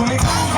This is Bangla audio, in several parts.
do me.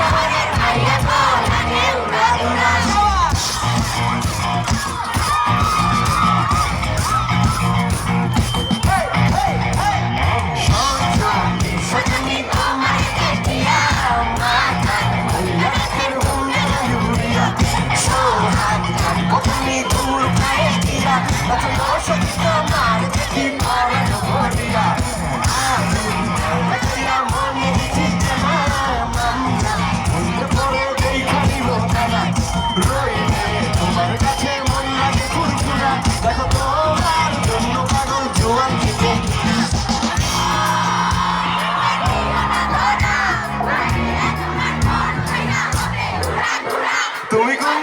তুমি কোন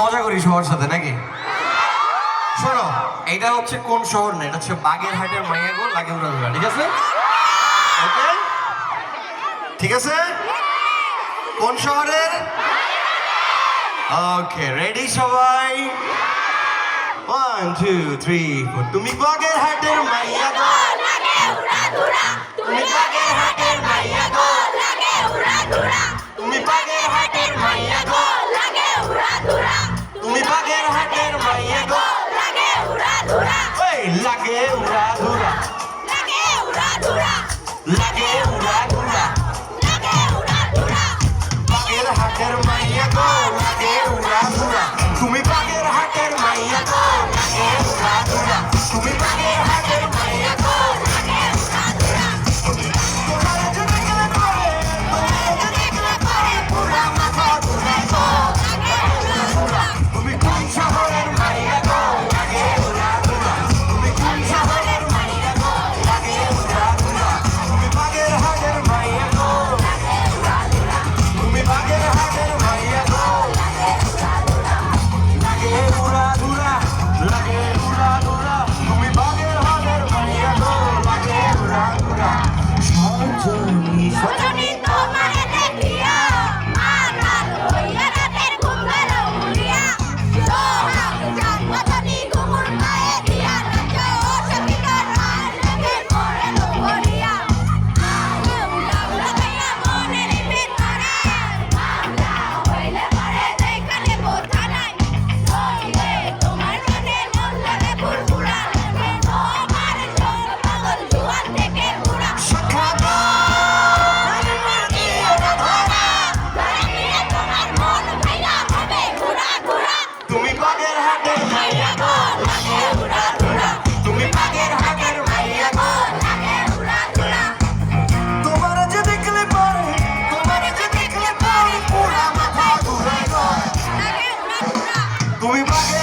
মজা করি সবার সাথে নাকি শোনো এটা হচ্ছে কোন শহর না এটা বাগেরহাটের মাইয়াগো লাগে উড়াদুরা ঠিক আছে ঠিক আছে কোন শহরের ওকে রেডি সবাই? ওয়ান টু থ্রি ফোর তুমি বাগের হাটের মাইয়া গো। তুমি বাগের হাটের মাইয়া গো। তুমি বাগের হাটের মাইয়া গো। তুমি বাগের হাটের মাইয়া গো। লাগে উড়া ধুরা। লাগে উড়া ধুরা। লাগে Come back.